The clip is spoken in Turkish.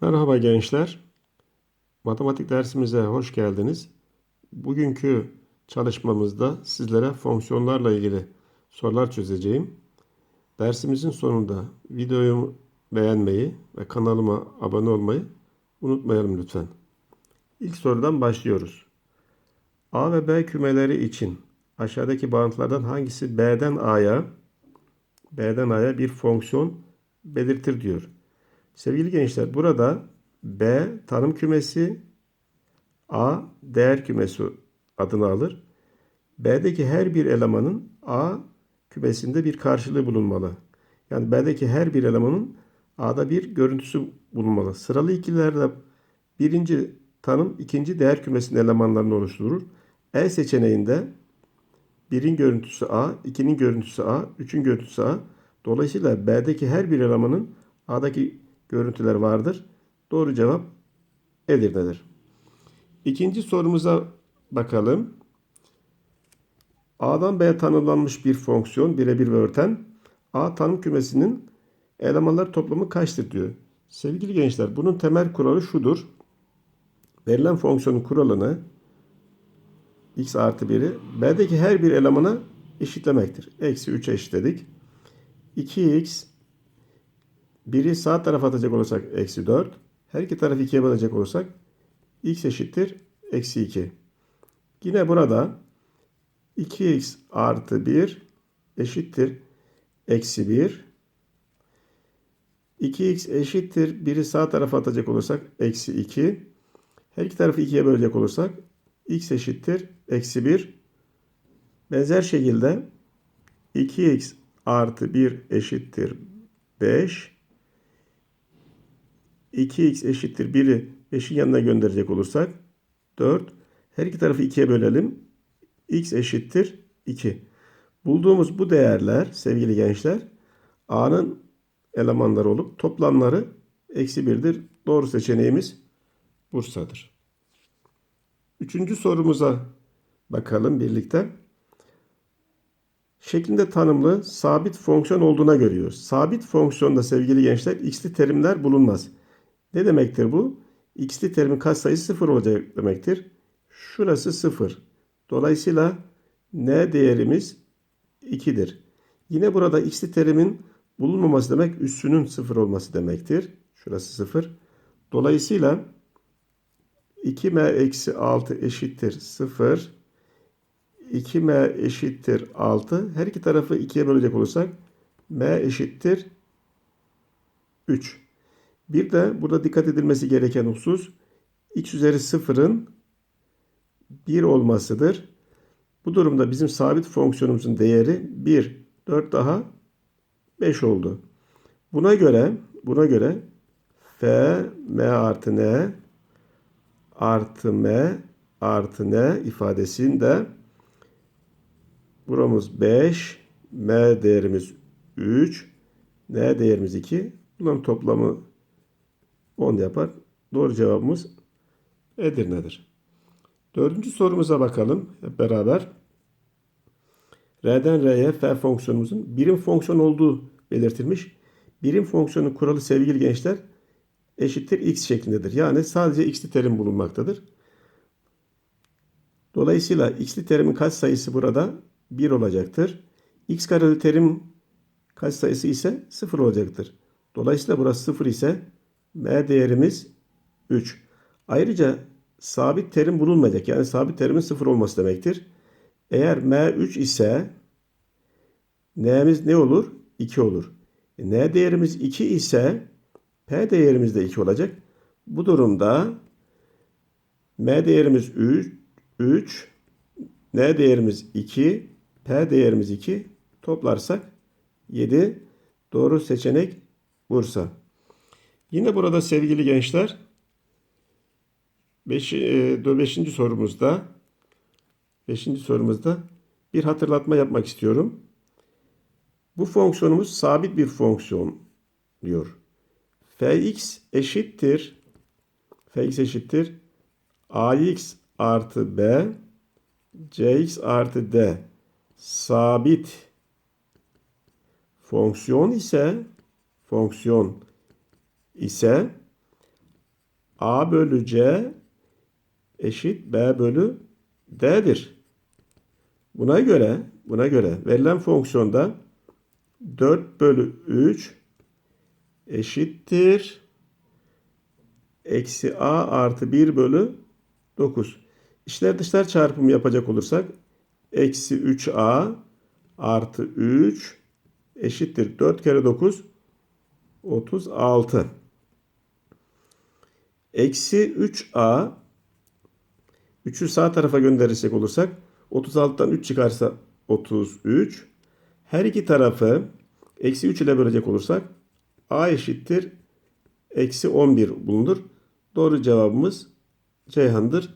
Merhaba gençler. Matematik dersimize hoş geldiniz. Bugünkü çalışmamızda sizlere fonksiyonlarla ilgili sorular çözeceğim. Dersimizin sonunda videoyu beğenmeyi ve kanalıma abone olmayı unutmayalım lütfen. İlk sorudan başlıyoruz. A ve B kümeleri için aşağıdaki bağıntılardan hangisi B'den A'ya B'den A'ya bir fonksiyon belirtir diyor. Sevgili gençler burada B tanım kümesi A değer kümesi adını alır. B'deki her bir elemanın A kümesinde bir karşılığı bulunmalı. Yani B'deki her bir elemanın A'da bir görüntüsü bulunmalı. Sıralı ikililerde birinci tanım ikinci değer kümesinin elemanlarını oluşturur. E seçeneğinde birin görüntüsü A, ikinin görüntüsü A, üçün görüntüsü A. Dolayısıyla B'deki her bir elemanın A'daki görüntüler vardır. Doğru cevap Edirne'dir. İkinci sorumuza bakalım. A'dan B'ye tanımlanmış bir fonksiyon birebir ve örten. A tanım kümesinin elemanlar toplamı kaçtır diyor. Sevgili gençler bunun temel kuralı şudur. Verilen fonksiyonun kuralını x artı 1'i B'deki her bir elemana eşitlemektir. Eksi 3'e eşitledik. 2x biri sağ tarafa atacak olursak eksi 4. Her iki tarafı 2'ye bölecek olursak x eşittir eksi 2. Yine burada 2x artı 1 eşittir eksi 1. 2x eşittir. Biri sağ tarafa atacak olursak eksi 2. Her iki tarafı 2'ye bölecek olursak x eşittir eksi 1. Benzer şekilde 2x artı 1 eşittir 5. 2x eşittir 1'i 5'in yanına gönderecek olursak 4. Her iki tarafı 2'ye bölelim. x eşittir 2. Bulduğumuz bu değerler sevgili gençler a'nın elemanları olup toplamları eksi 1'dir. Doğru seçeneğimiz Bursa'dır. Üçüncü sorumuza bakalım birlikte. Şeklinde tanımlı sabit fonksiyon olduğuna görüyoruz. Sabit fonksiyonda sevgili gençler x'li terimler bulunmaz. Ne demektir bu? x'li terimin katsayısı 0 olacak demektir. Şurası 0. Dolayısıyla n değerimiz 2'dir. Yine burada x'li terimin bulunmaması demek üssünün 0 olması demektir. Şurası 0. Dolayısıyla 2m eksi 6 eşittir 0. 2m eşittir 6. Her iki tarafı 2'ye bölecek olursak m eşittir 3. Bir de burada dikkat edilmesi gereken husus x üzeri 0'ın 1 olmasıdır. Bu durumda bizim sabit fonksiyonumuzun değeri 1. 4 daha 5 oldu. Buna göre buna göre f m artı n artı m artı n ifadesinde buramız 5 m değerimiz 3 n değerimiz 2 bunların toplamı 10 yapar. Doğru cevabımız Edirne'dir. Dördüncü sorumuza bakalım hep beraber. R'den R'ye f fonksiyonumuzun birim fonksiyon olduğu belirtilmiş. Birim fonksiyonun kuralı sevgili gençler eşittir x şeklindedir. Yani sadece x'li terim bulunmaktadır. Dolayısıyla x'li terimin kaç sayısı burada 1 olacaktır. x kareli terim kaç sayısı ise 0 olacaktır. Dolayısıyla burası 0 ise m değerimiz 3. Ayrıca sabit terim bulunmayacak. Yani sabit terimin 0 olması demektir. Eğer m 3 ise n'miz ne olur? 2 olur. E, n değerimiz 2 ise p değerimiz de 2 olacak. Bu durumda m değerimiz 3, 3 n değerimiz 2, p değerimiz 2 toplarsak 7 doğru seçenek Bursa. Yine burada sevgili gençler 5. Beş, e, sorumuzda 5. sorumuzda bir hatırlatma yapmak istiyorum. Bu fonksiyonumuz sabit bir fonksiyon diyor. fx eşittir fx eşittir ax artı b cx artı d sabit fonksiyon ise fonksiyon ise A bölü C eşit B bölü D'dir. Buna göre, buna göre verilen fonksiyonda 4 bölü 3 eşittir. Eksi A artı 1 bölü 9. İşler dışlar çarpımı yapacak olursak eksi 3A artı 3 eşittir. 4 kere 9 36. Eksi 3A 3'ü sağ tarafa gönderirsek olursak 36'dan 3 çıkarsa 33. Her iki tarafı eksi 3 ile bölecek olursak A eşittir. Eksi 11 bulunur. Doğru cevabımız Ceyhan'dır.